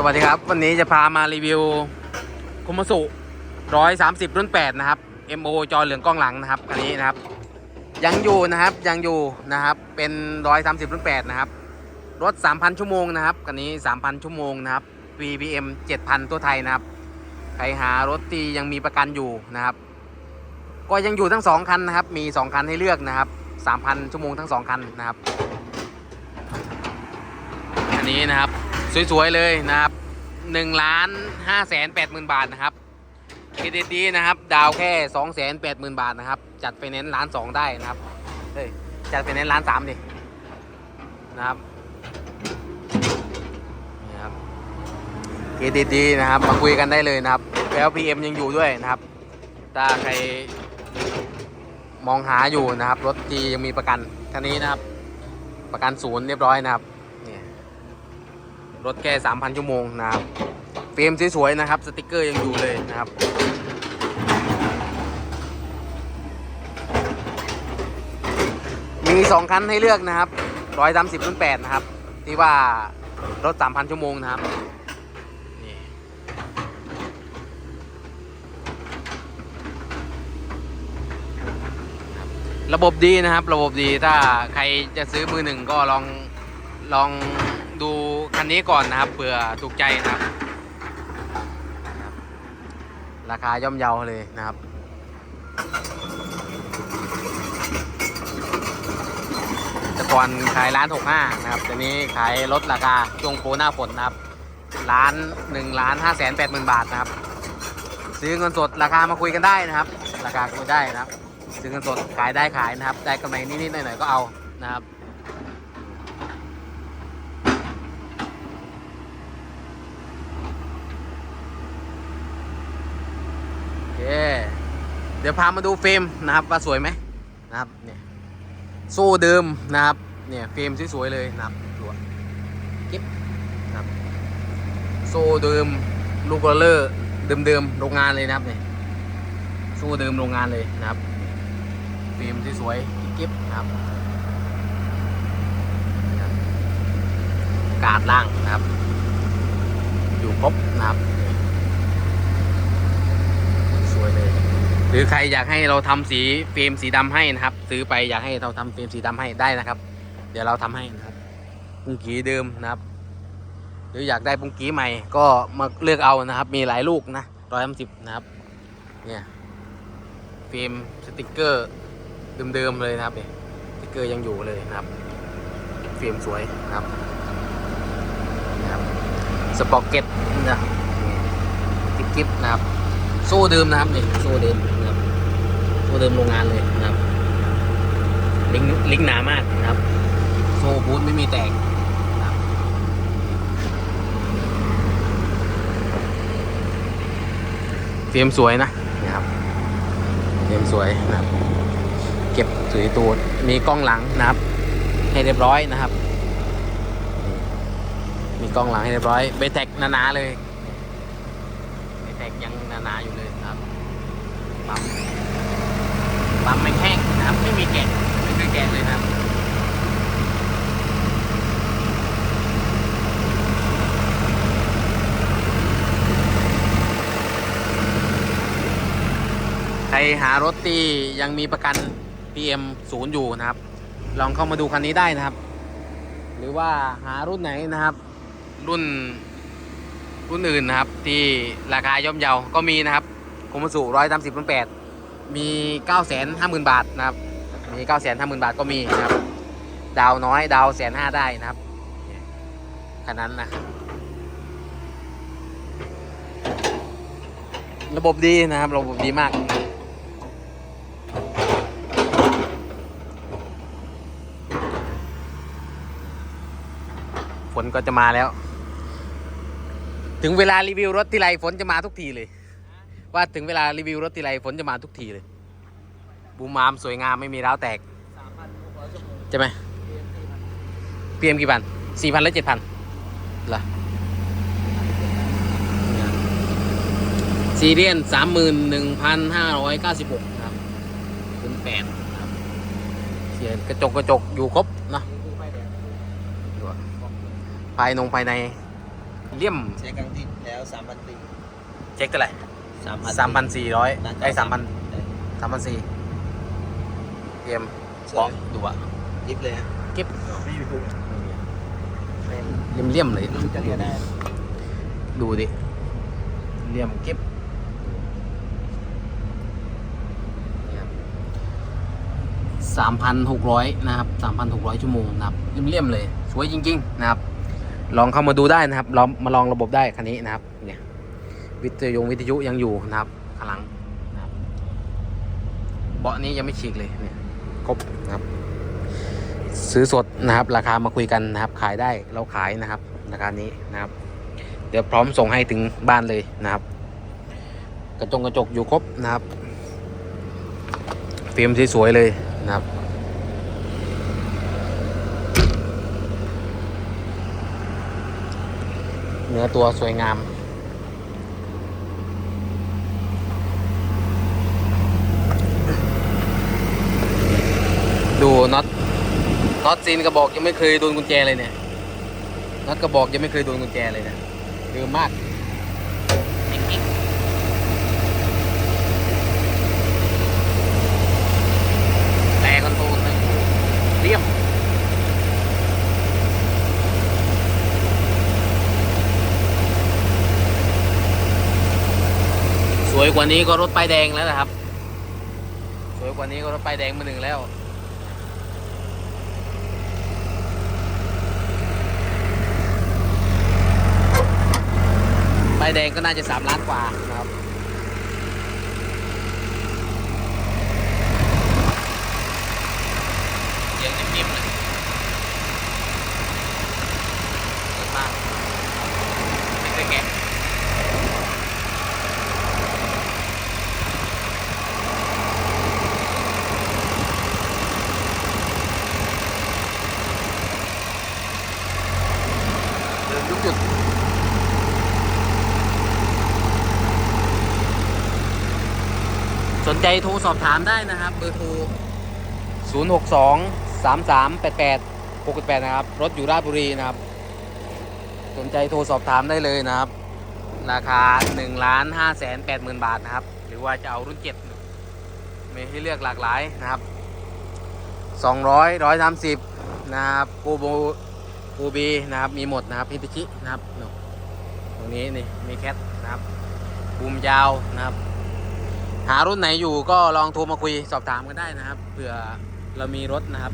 สวัสดีครับ วันนี้จะพามารีวิวคุมสุร้อยสามสิบรุ่นแปดนะครับ MO จอเหลืองกล้องหลังนะครับอันนี้นะครับ ยังอยู่นะครับยังอยู่นะครับเป็นร้อยสามสิบรุ่นแปดนะครับรถ3,000ชั่วโมงนะครับคันนี้3,000ชั่วโมงนะครับ VBM 7,000ตัวไทยนะครับใครหารถที่ยังมีประกันอยู่นะครับ ก็ยังอยู่ทั้ง2คันนะครับ มี2คันให้เลือกนะครับ3,000ชั่วโมงทั้ง2คันนะครับอันนี้นะครับ สวยๆเลยนะครับ1ล้าน5แสน8หมื่นบาทนะครับเครดิตดีนะครับ ดาวแค่2แสน8หมื่นบาทนะครับ จัดไฟแนนซ์ล้าน2ได้นะครับเฮ้ยจัดไฟแนนซ์ล้าน3ดินะครับนี่ครับเครดิตดีนะครับ มาคุยกันได้เลยนะครับแล้ว PM ยังอยู่ด้วยนะครับ ถ้าใครมองหาอยู่นะครับ รถดียังมีประกันคันนี้นะครับ ประกันศูนย์เรียบร้อยนะครับ รถแค่3,000 ชั่วโมงนะครับเฟรมสวยๆนะครับสติกเกอร์ยังอยู่เลยนะครับมี 2 คันให้เลือกนะครับร้อยสามสิบรุ่นแปดนะครับ ที่ว่ารถ 3,000 ชั่วโมงนะครับระบบดีนะครับ ระบบดีถ้าใครจะซื้อมือหนึ่งก็ลองลองดู คันนี้ก่อนนะครับเผื่อถูกใจนะครับ ราคาย่อมเยาเลยนะครับแต่ก่อนขายร้านหกห้านะครับตอนนี้ขายลดราคาช่วงโปรหน้าฝนนะครับร้านหนึ่งล้านห้าแสนแปดหมื่นบาทนะครับ ซื้อเงินสดราคามาคุยกันได้นะครับ ราคาคุยได้นะครับ ซื้อเงินสดขายได้ขายนะครับ ได้กำไรนิดๆหน่อยๆก็เอานะครับ โอเค เดี๋ยวพามาดูเฟรมนะครับว่าสวยไหมนะครับเนี่ยโซ่เดิมนะครับเนี่ยเฟรมสวยๆเลยนะครับดูกิ๊บนะครับโซ่เดิมลูกโรเลอร์เดิมๆโรงงานเลยนะครับเนี่ยโซ่เดิมโรงงานเลยนะครับเฟรมสวยๆกิ๊บๆนะครับนะครับกาดล่างนะครับ อยู่ครบนะครับ สวยเลย หรือใครอยากให้เราทำสีเฟรมสีดำให้นะครับ ซื้อไปอยากให้เราทำเฟรมสีดำให้ได้นะครับ เดี๋ยวเราทำให้นะครับปุ้งกีเดิมนะครับ หรืออยากได้ปุ้งกีใหม่ก็มาเลือกเอานะครับ มีหลายลูกนะร้อยสามสิบนะครับเนี่ยเฟรมสติกเกอร์เดิมๆเลยนะครับเนี่ยสติกเกอร์ยังอยู่เลยนะครับเฟรมสวยนะครับนะครับสปอกเก็ตนะติ๊กกิ๊บนะครับโซ่เดิมนะครับนี่โซ่เดิม นะครับโซ่เดิมโรงงานเลยนะครับ ลิงลิงหนามากนะครับโซบูทไม่มีแตกนะครับเฟรมสวยนะนะครับเฟรมสวยนะครับ เก็บสวยตัวมีกล้องหลังนะครับ ให้เรียบร้อยนะครับ มีกล้องหลังให้เรียบร้อยเบแท็กหนาๆเลยไม่แตกยังหนาๆอยู่เลยนะครับปั๊ม ปั๊มไม่แห้งนะครับ ไม่มีแกะไม่เคยแกะเลยนะครับใครหารถที่ยังมีประกัน PM ศูนย์อยู่นะครับ ลองเข้ามาดูคันนี้ได้นะครับ หรือว่าหารุ่นไหนนะครับ รุ่นรุ่นอื่นนะครับ ที่ราคาย่อมเยาก็มีนะครับคมสุร้อยสามสิบรุ่นแปด มีเก้าแสนห้าหมื่นบาทนะครับ มีเก้าแสนห้าหมื่นบาทก็มีนะครับ ดาวน้อยดาวแสนห้าได้นะครับคันนั้นนะ ระบบดีนะครับ ระบบดีมาก ฝนก็จะมาแล้ว ถึงเวลารีวิวรถที่ไรฝนจะมาทุกทีเลย ว่าถึงเวลารีวิวรถทีไรฝนจะมาทุกทีเลย บูมมามสวยงามไม่มีร้าวแตกสามพันหกร้อยชั่วโมงใช่ไหมเรียนสี่พันเพียมกี่พันสี่พันหรือเจ็ดพันเหรอซีเรียนสามหมื่นหนึ่งพันห้าร้อยเก้าสิบหกนะครับเป็นแปดนะครับเสียกระจกกระจกอยู่ครบเนอะนี่คือไฟแดงภายนงภายในเลี่ยมใช้ครั้งที่แล้วสามพันสี่เช็คเท่าไหร่ สามพัน สามพันสี่ร้อยไอ้สามพันสามพันสี่เตรียมเปาะดูอะยิบเลยฮะเก็บไม่มีพุงเลี่ยมเลี่ยมๆเลยรู้จะเรียนได้ดูดิเลี่ยมเก็บสามพันหกร้อยนะครับสามพันหกร้อยชั่วโมงนะครับเลี่ยมๆเลย สวยจริง ๆ นะครับ ลองเข้ามาดูได้นะครับลองมาลองระบบได้คันนี้นะครับ เนี่ย วิทยุวิทยุยังอยู่นะครับข้างหลังเบาะนี้ยังไม่ฉีกเลยเนี่ยครบนะครับ ซื้อสดนะครับ ราคามาคุยกันนะครับ ขายได้เราขายนะครับราคานี้นะครับ เดี๋ยวพร้อมส่งให้ถึงบ้านเลยนะครับ กระจงกระจกอยู่ครบนะครับฟิล์มสวยๆเลยนะครับเนื้อตัวสวยงาม ดูน็อต น็อตซีนกระบอกยังไม่เคยโดนกุญแจเลยเนี่ยน็อตกระบอกยังไม่เคยโดนกุญแจเลยเนี่ยดืมมากแต่คอนโทรลนเรียมสวยกว่านี้ก็รถป้ายแดงแล้วนะครับ สวยกว่านี้ก็รถป้ายแดงมาหนึ่งแล้ว ใบแดงก็น่าจะสามล้านกว่านะครับ เสียงนิ่มๆเลยสวยมากไม่เคยแกะ เดินทุกจุด สนใจโทรสอบถามได้นะครับ เบอร์โทร 0 6 2 3 3 8 8 6 8 นะครับ รถอยู่ราชบุรีนะครับ สนใจโทรสอบถามได้เลยนะครับ ราคา1ล้าน5แสน8หมื่นบาทนะครับ หรือว่าจะเอารุ่น 7 มีให้เลือกหลากหลายนะครับ 200 130 นะครับโกโบอูบีนะครับ มีหมดนะครับพิติชินะครับ ตรงนี้นี่มีแคทนะครับบูมยาวนะครับ หารุ่นไหนอยู่ก็ลองโทรมาคุยสอบถามกันได้นะครับเผื่อเรามีรถนะครับ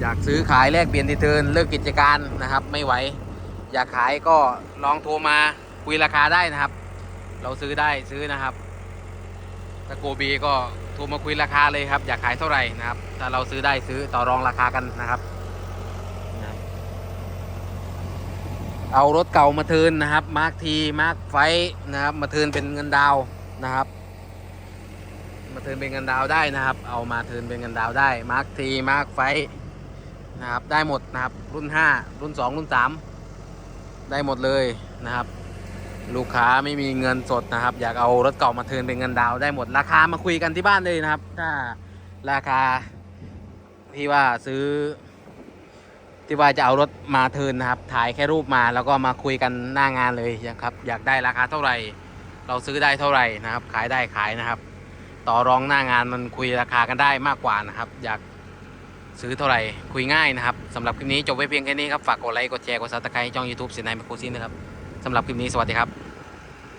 อยากซื้อขายแลกเปลี่ยนดีเทิร์นเลิกกิจการนะครับ ไม่ไหว อยากขายก็ลองโทรมาคุยราคาได้นะครับ เราซื้อได้ซื้อนะครับถ้าโกบีก็โทรมาคุยราคาเลยครับ อยากขายเท่าไหร่นะครับ ถ้าเราซื้อได้ซื้อต่อรองราคากันนะครับ เอารถเก่ามาเทิร์นนะครับมาร์คทีมาร์คไฟนะครับมาเทิร์นเป็นเงินดาวนะครับ ทิร์นเป็นเงินดาวได้นะครับ เอามาเทิร์นเป็นเงินดาวได้มาร์คทีมาร์คไฟนะครับได้หมดนะครับรุ่น 5 รุ่น 2 รุ่น 3 ได้หมดเลยนะครับ ลูกค้าไม่มีเงินสดนะครับ อยากเอารถเก่ามาเทิร์นเป็นเงินดาวได้หมดราคามาคุยกันที่บ้านเลยนะครับ ถ้าราคาที่ว่าซื้อ ที่ว่าจะเอารถมาเทิร์นนะครับ ถ่ายแค่รูปมาแล้วก็มาคุยกันหน้างานเลยนะครับ อยากได้ราคาเท่าไหร่ เราซื้อได้เท่าไหร่นะครับ ขายได้ขายนะครับ ต่อรองหน้างานมันคุยราคากันได้มากกว่านะครับ อยากซื้อเท่าไหร่คุยง่ายนะครับสำหรับคลิปนี้จบไว้เพียงแค่นี้ครับ ฝากกดไลค์กดแชร์กดซับสไครต์ช่องยูทูบเสียนายแมคโครซีนนะครับสำหรับคลิปนี้สวัสดีครับ